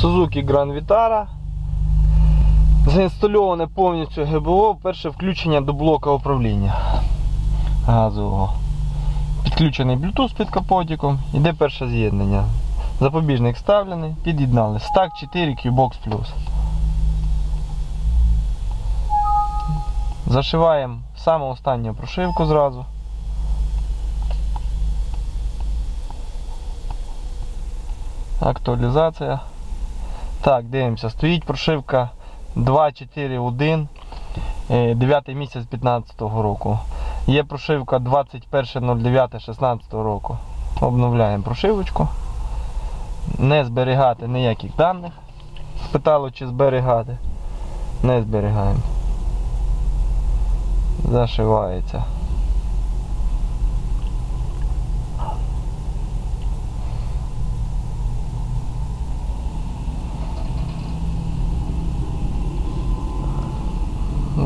Suzuki Grand Vitara. Заінстальоване повністю ГБО, перше включення до блока управління газового. Підключений Bluetooth під капотиком, іде перше з'єднання. Запобіжник ставлений, під'єднали. Stack 4 Qbox Plus. Зашиваємо саме останню прошивку зразу. Актуалізація. Так, дивимося. Стоїть прошивка 241, 9 місяць 15 року. Є прошивка 21.09.16 року. Обновляємо прошивочку. Не зберігати ніяких даних. Спитало, чи зберігати. Не зберігаємо. Зашивається.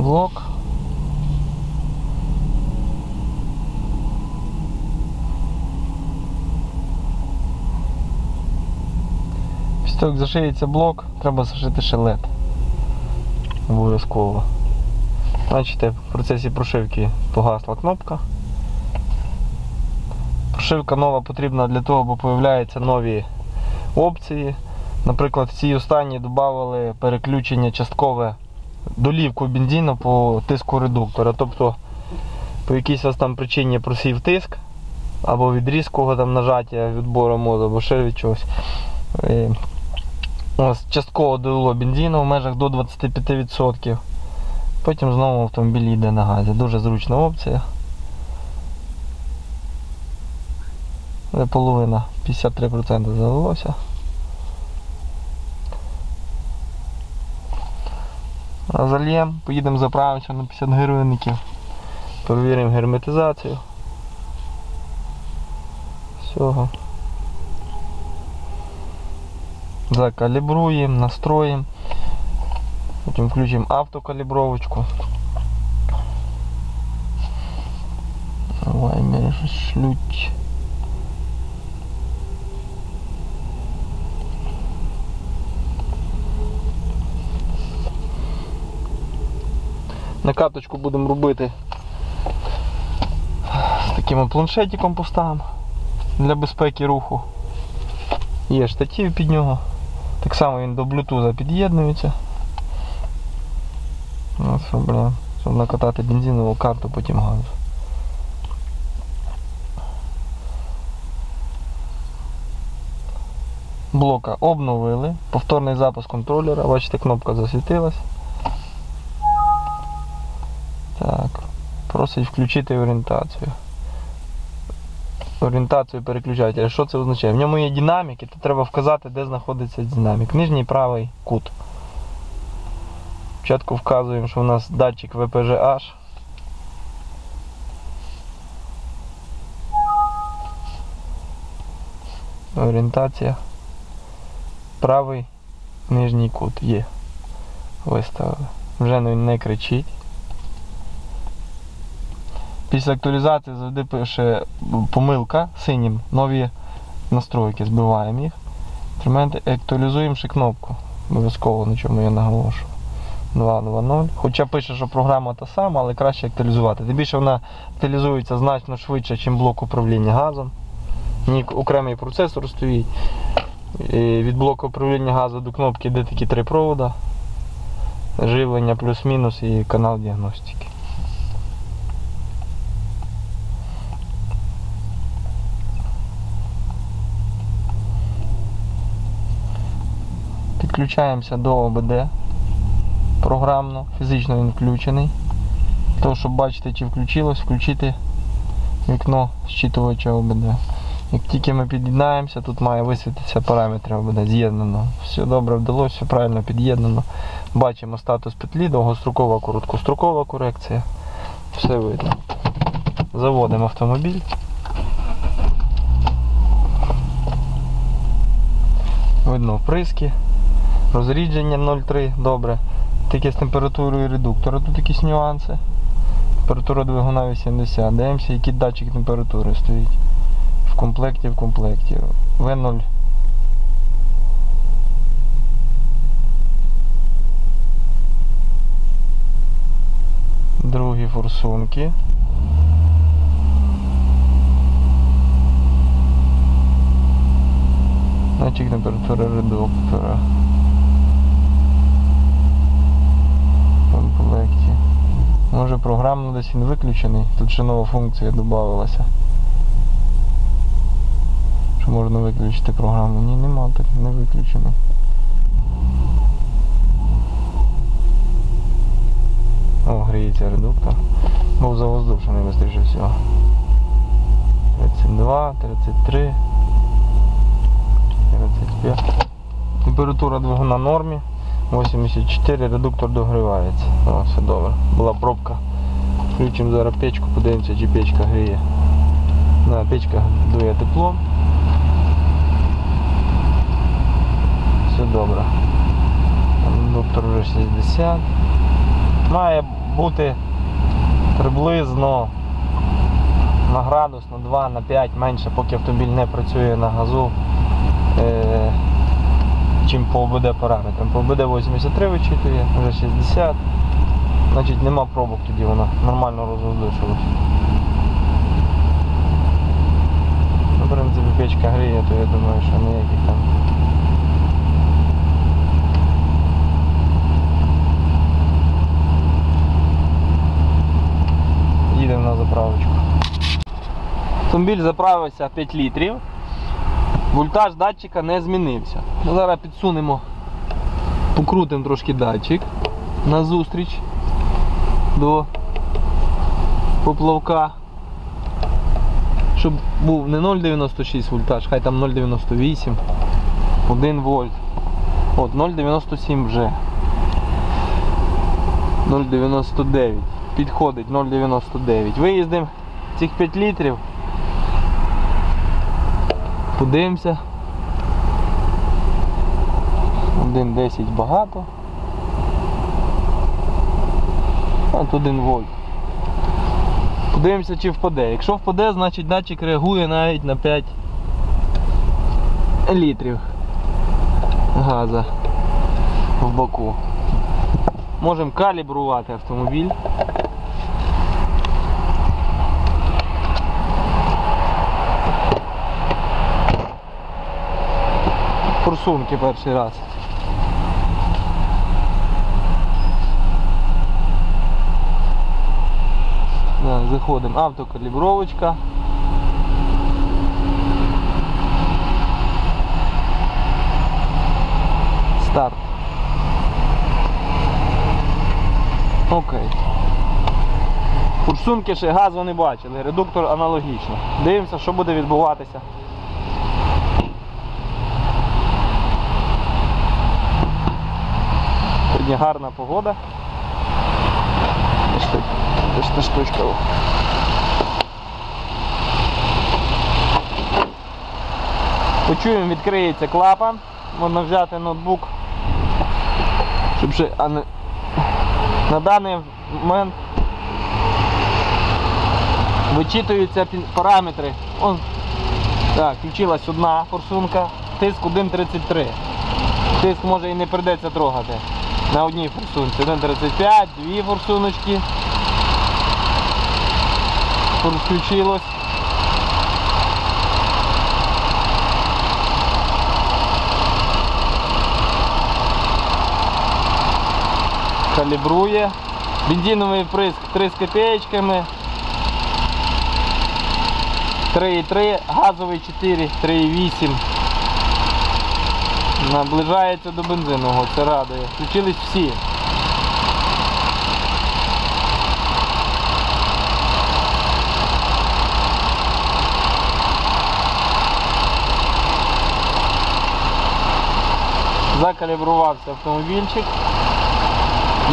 Блок. Після того, як зашиється блок, треба зашити LED. Обов'язково. Бачите, в процесі прошивки погасла кнопка. Прошивка нова потрібна для того, бо появляються нові опції. Наприклад, в цій останній додали переключення часткове долівку бензину по тиску редуктора. Тобто по якійсь ось там причині просів тиск, або від різкого там нажаття відбору моду, або ще від чогось. Е, Ось частково долило бензину в межах до 25%. Потім знову автомобіль йде на газі. Дуже зручна опція. Половина 53% залилося. Зальємо, поїдемо заправимося на 50 гривенників. Перевіримо герметизацію. Всього. Закалібруємо, настроїмо. Потім включимо автокалібровочку. Давай мене щось шлють. Накаточку будемо робити з таким планшетиком поставимо для безпеки руху. Є штатив під нього. Так само він до Bluetooth під'єднується. Ну, все, блін, щоб накатати бензинову карту, потім газу. Блока обновили. Повторний запуск контролера. Бачите, кнопка засвітилась. Просить включити орієнтацію. Орієнтацію переключателя. Що це означає? В ньому є динамік, і тут треба вказати, де знаходиться динамік. Нижній правий кут. Спочатку вказуємо, що у нас датчик VPG-H. Орієнтація. Правий нижній кут є. Виставили. Вже не кричить. Після актуалізації завжди пише помилка синім, нові настройки, збиваємо їх. Інструменти актуалізуємо ще кнопку. Обов'язково на чому я наголошую. 2.2.0. Хоча пише, що програма та сама, але краще актуалізувати. Тим більше вона актуалізується значно швидше, ніж блок управління газом. Ні, окремий процесор стоїть. І від блоку управління газу до кнопки йде такі три провода. Живлення плюс-мінус і канал діагностики. Підключаємося до ОБД програмно, фізично він включений. Того, щоб бачити, чи включилось, включити вікно зчитувача ОБД. Як тільки ми під'єднаємося, тут має висвітитися параметри ОБД з'єднано. Все добре вдалося, все правильно під'єднано. Бачимо статус петлі, довгострокова, короткострокова корекція. Все видно. Заводимо автомобіль. Видно вприски. Розрідження 0,3, добре. Тільки з температурою редуктора. Тут якісь нюанси. Температура двигуна 80. Дивимося, який датчик температури стоїть. В комплекті, в комплекті. В0. Другі форсунки. Датчик температури редуктора. Комплекті. Може програмно десь він виключений. Тут ще нова функція додавалася. Що можна виключити програму? Ні, нема, так не виключено. О, гріється редуктор. Був завоздушений швидше всього. 32, 33, 35. Температура двигуна нормі. 84, редуктор догрівається. О, все добре. Була пробка. Включимо зараз печку, подивимося, чи печка гріє. Да, печка дує тепло. Все добре. Редуктор вже 60. Має бути приблизно на градус, на 2, на 5 менше, поки автомобіль не працює на газу, е, чим по ОБД параметрам. По ОБД 83 вичитує, вже 60. Значить нема пробок тоді вона нормально розвоздушилась. Ну, в принципі, печка гріє, то я думаю, що ніяких там. Їдемо на заправочку. Автомобіль заправився 5 літрів. Вольтаж датчика не змінився. Ми зараз підсунемо, покрутимо трошки датчик назустріч до поплавка. Щоб був не 0,96 вольтаж, хай там 0,98, 1 вольт. От 0,97 вже. 0,99. Підходить 0,99. Виїздимо цих 5 літрів. Подивимося. 1,10 багато. От 1 вольт. Подивимося, чи впаде. Якщо впаде, значить датчик реагує навіть на 5 літрів газа в боку. Можемо калібрувати автомобіль. Форсунки перший раз. Заходимо. Автокалібровочка. Старт. Окей. Форсунки ще газу не бачили, редуктор аналогічно. Дивимося, що буде відбуватися. Сьогодні гарна погода. Ось та штучка. Почуємо, відкриється клапан. Можна взяти ноутбук. Щоб ще, а не, на даний момент вичитуються параметри. Он, так, включилась одна форсунка, тиск 1.33. Тиск може і не прийдеться трогати. На одній форсунці. 1.35, дві форсуночки. Фор- Включилось. Калібрує. Бензиновий вприск 3 з копеечками. 3,3, газовий 4, 3,8. Наближається до бензинового, це радує. Включились всі. Закалібрувався автомобільчик.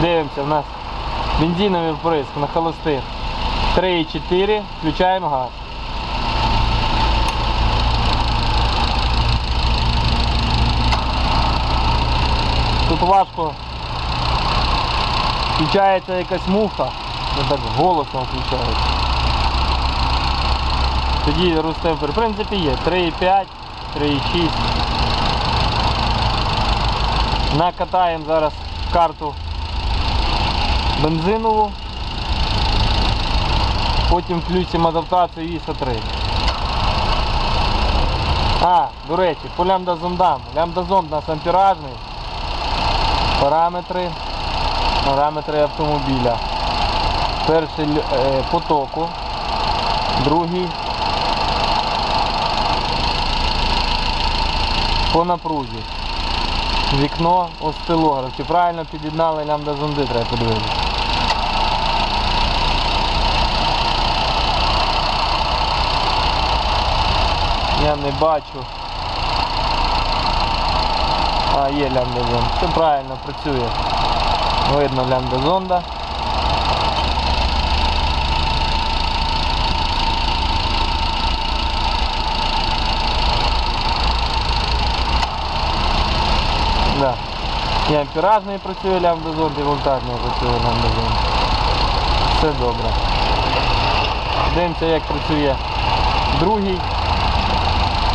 Дивимося, в нас бензиновий вприск на холостих 3,4, включаємо газ. Тут важко включається якась муха, не так голосно включається. Тоді росте, в принципі є 3,5, 3,6. Накатаємо зараз карту бензинову. Потім включимо адаптацію ISO 3. А, до речі, по лямбда-зондам. Лямбда-зонд у нас амперажний. Параметри. Параметри автомобіля. Перший е, потоку. Другий. По напрузі. Вікно, осцилограф. Чи правильно під'єднали лямбда-зонди, треба подивитися. Я не бачу. А, є лямбдазон. Все правильно працює. Видно лямбдазонда. Да. І амперажний працює лямбдазон, і вольтажний працює лямбдазон. Все добре. Дивимося, як працює другий.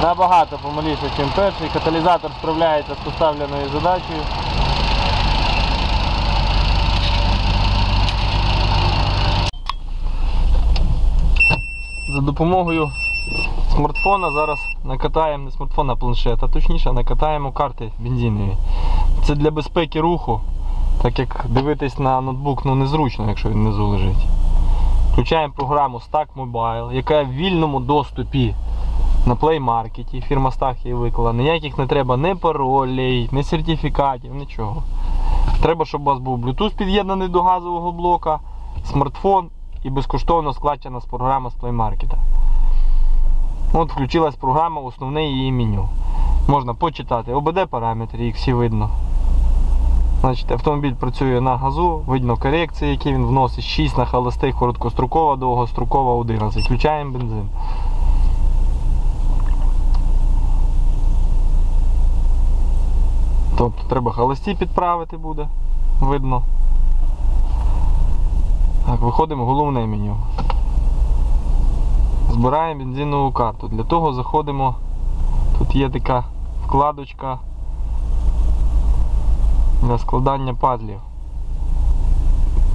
Набагато помаліше, ніж перший. Каталізатор справляється з поставленою задачею. За допомогою смартфона зараз накатаємо не смартфон, а планшет, а точніше накатаємо карти бензинові. Це для безпеки руху, так як дивитись на ноутбук ну, незручно, якщо він внизу лежить. Включаємо програму Stack Mobile, яка в вільному доступі на Market. Фірма Stack її виклала. Ніяких не треба ні паролей, ні сертифікатів, нічого. Треба, щоб у вас був Bluetooth під'єднаний до газового блока, смартфон і безкоштовно складчена з програма з Market. От включилась програма, основне її меню. Можна почитати ОБД параметри, їх всі видно. Значить, автомобіль працює на газу, видно корекції, які він вносить. 6 на холостих, короткострокова, довгострокова 11. Включаємо бензин. Тобто треба холості підправити буде, видно. Так, виходимо в головне меню. Збираємо бензинову карту. Для того заходимо. Тут є така вкладочка для складання пазлів.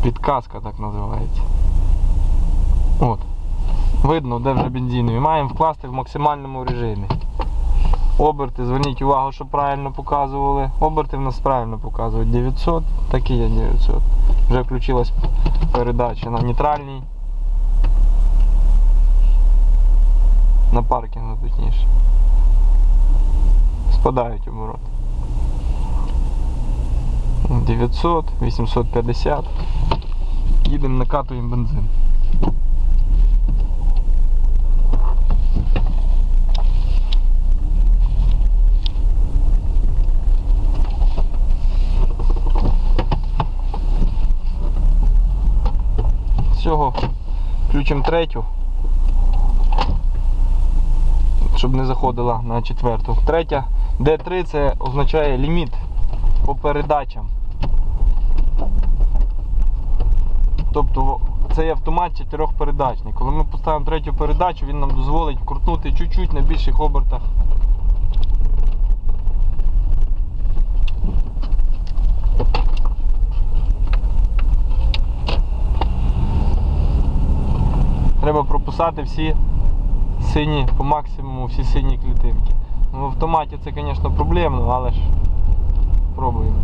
Підказка так називається. От. Видно, де вже бензинові. Маємо вкласти в максимальному режимі. Оберти, зверніть увагу, щоб правильно показували. Оберти в нас правильно показують 900, так є 900. Вже включилась передача на нейтральній. На паркінгу точніше. Спадають обороти. 900, 850. Їдемо накатуємо бензин. Цього включимо третю, щоб не заходила на четверту. Третя D3 це означає ліміт по передачам. Тобто цей автомат чотирьохпередачний. Коли ми поставимо третю передачу, він нам дозволить крутнути чуть-чуть на більших обертах. Прописати всі сині по максимуму, всі сині клітинки. Ну, в автоматі це, звісно, проблемно, але ж пробуємо.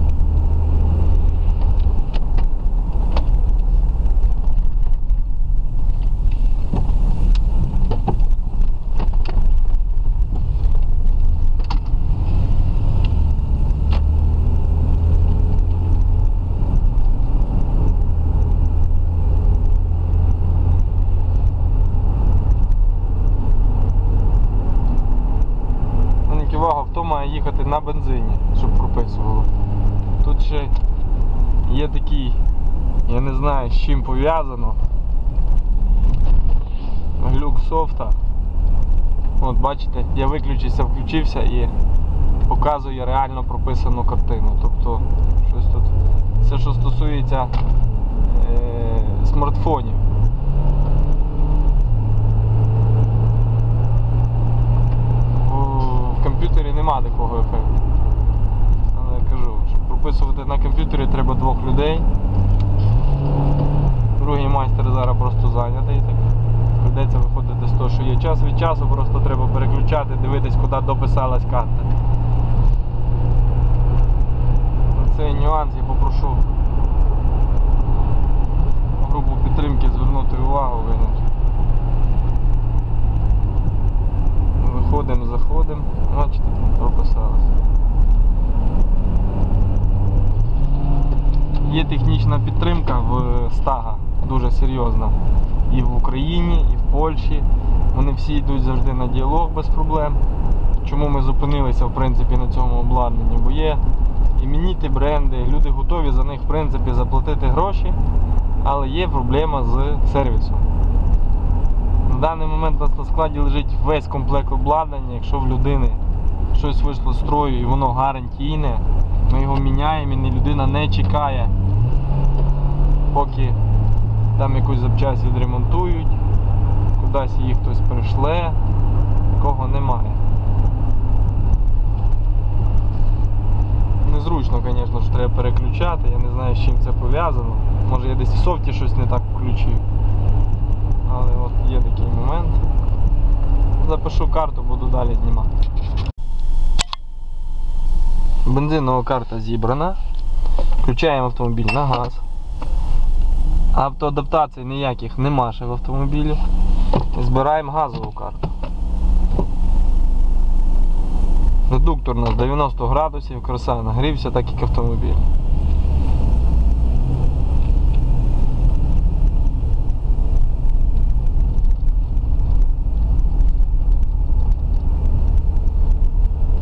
Зверніть увагу, авто має їхати на бензині, щоб прописувало. Тут ще є такий, я не знаю з чим пов'язано. Глюк софта. От бачите, я виключився, включився і показує реально прописану картину. Тобто щось тут. Це що стосується е, смартфонів. В комп'ютері нема такого ефекту. Але я кажу, щоб прописувати на комп'ютері треба двох людей. Другий майстер зараз просто зайнятий. Так. Прийдеться виходити з того, що є час від часу, просто треба переключати, дивитись, куди дописалась карта. Цей нюанс я попрошу групу підтримки звернути увагу. Виходимо, заходимо. Бачите, тут прописалось. Є технічна підтримка в Стага, дуже серйозна. І в Україні, і в Польщі. Вони всі йдуть завжди на діалог без проблем. Чому ми зупинилися в принципі на цьому обладнанні? Бо є імініти бренди, люди готові за них в принципі заплатити гроші, але є проблема з сервісом. На даний момент у нас на складі лежить весь комплект обладнання. Якщо в людини щось вийшло з строю і воно гарантійне, ми його міняємо і людина не чекає, поки там якусь запчасть відремонтують, кудись її хтось прийшле, такого немає. Незручно, звісно, що треба переключати, я не знаю, з чим це пов'язано. Може я десь в софті щось не так включив. Але от є такий момент. Запишу карту, буду далі знімати. Бензинова карта зібрана. Включаємо автомобіль на газ. Автоадаптацій ніяких нема ще в автомобілі. Збираємо газову карту. Редуктор у нас 90 градусів, краса нагрівся, так як автомобіль.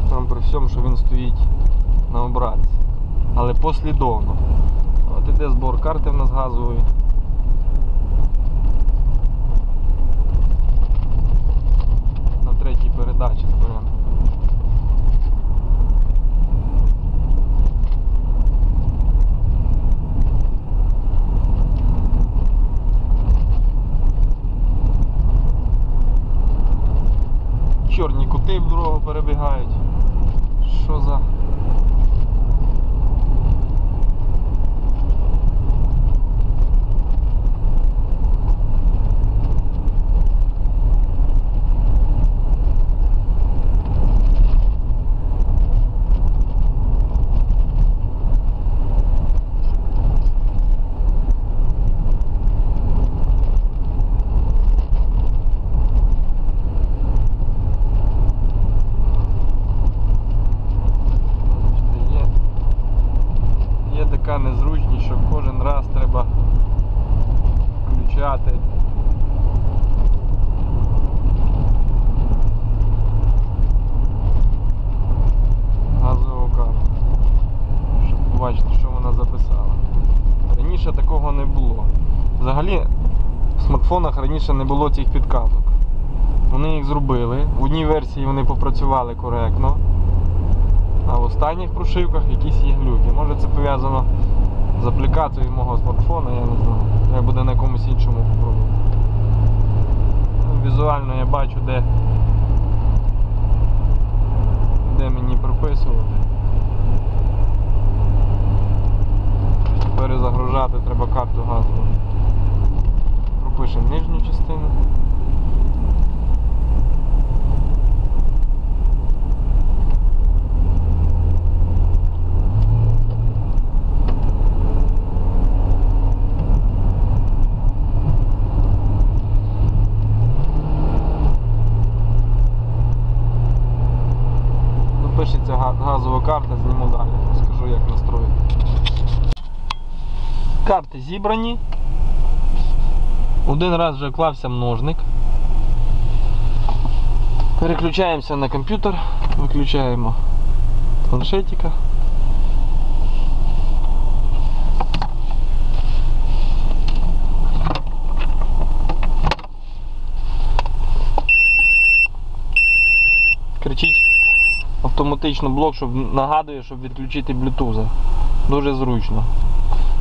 Там при всьому, що він стоїть на обратці. Але послідовно. От іде збор карти в нас газової. На третій передачі зберемо. Чорні кути в дорогу перебігають. Що за. Є, є така незручність, що кожен раз треба включати. Газову карту. Щоб побачити, що вона записала. Раніше такого не було. Взагалі смартфонах раніше не було цих підказок. Вони їх зробили. В одній версії вони попрацювали коректно. А в останніх прошивках якісь є глюки. Може це пов'язано з аплікацією мого смартфона, я не знаю. Треба буде на якомусь іншому попробувати. Ну, візуально я бачу, де, де мені прописувати. Перезагружати треба карту газову. Пропишемо нижню частину. Допишеться га- газова карта, зніму далі. Скажу як настроїти. Карти зібрані. Один раз вже вклався множник. Переключаємося на комп'ютер, виключаємо планшетика. Кричить автоматично блок, щоб нагадує, щоб відключити Bluetooth. Дуже зручно.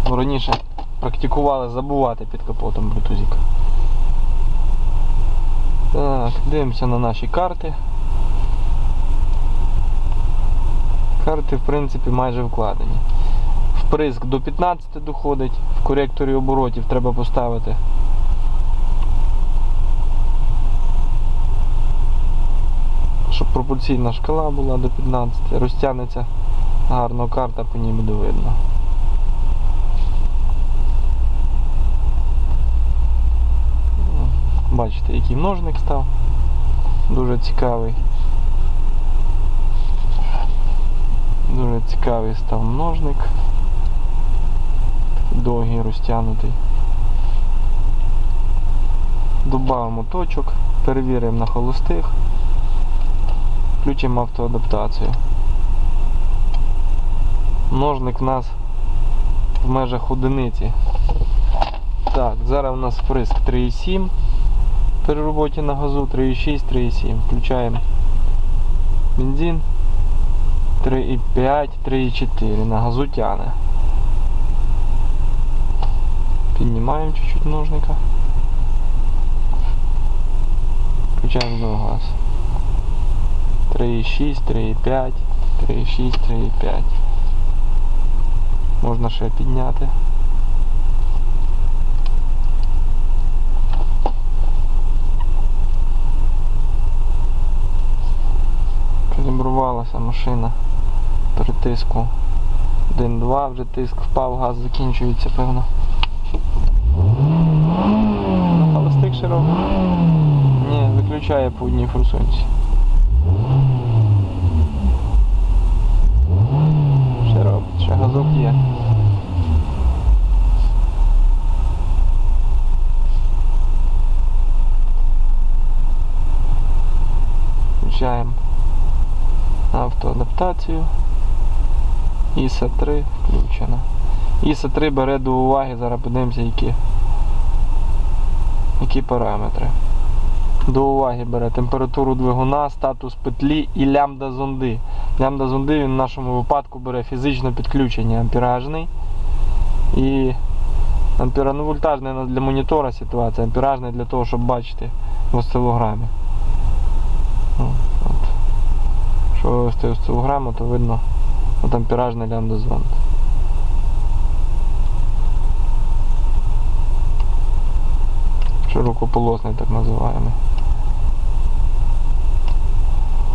Ну, раніше практикували забувати під капотом блютузіка. Так, дивимося на наші карти. Карти, в принципі, майже вкладені. Вприск до 15 доходить, в коректорі оборотів треба поставити. Щоб пропульсійна шкала була до 15, розтягнеться гарно карта, по ній буде видно. Бачите, який множник став. Дуже цікавий. Дуже цікавий став множник. Такий довгий розтягнутий. Добавимо точок, перевіримо на холостих, включимо автоадаптацію. Множник в нас в межах одиниці. Так, зараз у нас вприск 3,7 при роботі на газу 3,6, 3,7. Включаємо бензин 3,5, 3,4. На газу тяне. Піднімаємо чуть-чуть ножника. Включаємо знову газ. 3,6, 3,5, 3,6, 3,5. Можна ще підняти. Калібрувалася машина при тиску 1-2, вже тиск впав, газ закінчується, певно. На холостик широкий. Ні, виключає по одній форсунці. Ще робить, ще газок є. Включаємо автоадаптацію. ISA 3 включена. ISA 3 бере до уваги, зараз подивимося які, які параметри. До уваги бере температуру двигуна, статус петлі і лямбда зонди. Лямбда зонди він в нашому випадку бере фізичне підключення ампіражний і ампера, ну, вольтажний для монітора ситуація, ампіражний для того, щоб бачити в осцилограмі. Ну. Якщо вивести осцилограму, то видно от ампіражний лямбда зонд. Широкополосний так називаємо.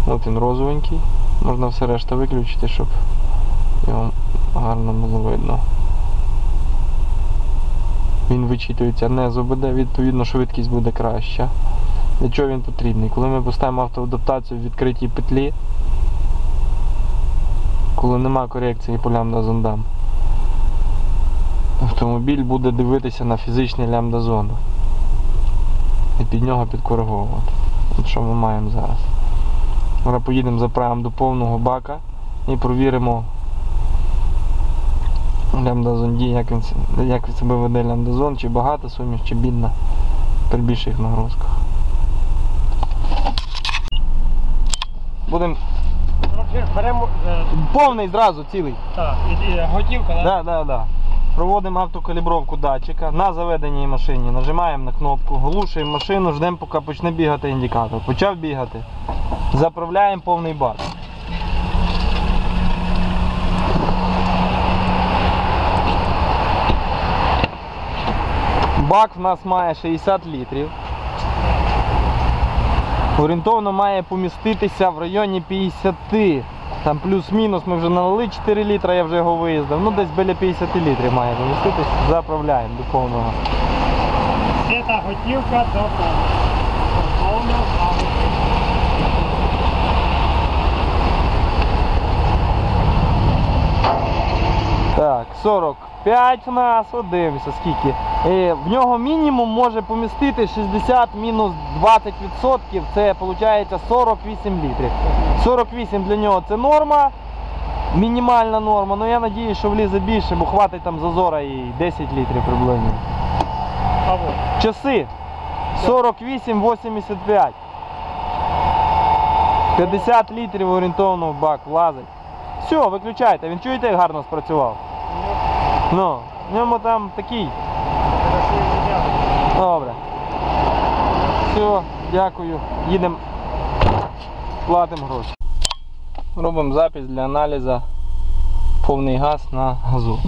От він розовенький. Можна все решта виключити, щоб його гарно було видно. Він вичитується не з ОБД, відповідно швидкість буде краща. Для чого він потрібний? Коли ми поставимо автоадаптацію в відкритій петлі, коли нема корекції по лямбда зондам, автомобіль буде дивитися на фізичний лямбда зону і під нього підкориговувати. Що ми маємо зараз. Зараз поїдемо заправимо до повного бака і провіримо лямбда зонді, як він, як себе веде лямбда зон, чи багата суміш, чи бідна при більших нагрузках. Будемо беремо е, повний зразу цілий. так, і- і готівка, так? Да, да, да. Проводимо автокалібровку датчика на заведеній машині. Нажимаємо на кнопку, глушуємо машину, ждемо, поки почне бігати індикатор. Почав бігати. Заправляємо повний бак. Бак в нас має 60 літрів. Орієнтовно має поміститися в районі 50. Там плюс-мінус ми вже налили 4 літра, я вже його виїздив. Ну десь біля 50 літрів має поміститися. Заправляємо до повного. Це та готівка до повного. Повного. Так, 45 у нас, от дивимося скільки. Е, в нього мінімум може помістити 60 мінус 20%, це виходить 48 літрів. 48 для нього це норма, мінімальна норма, але я сподіваюся, що влізе більше, бо хватить там зазора і 10 літрів приблизно. Часи 48-85. 50 літрів орієнтовно в бак влазить. Все, виключайте, він чуєте, як гарно спрацював? Ну, в ньому там такий. Добре. Все, дякую. Їдемо. Платимо гроші. Робимо запис для аналізу повний газ на газу.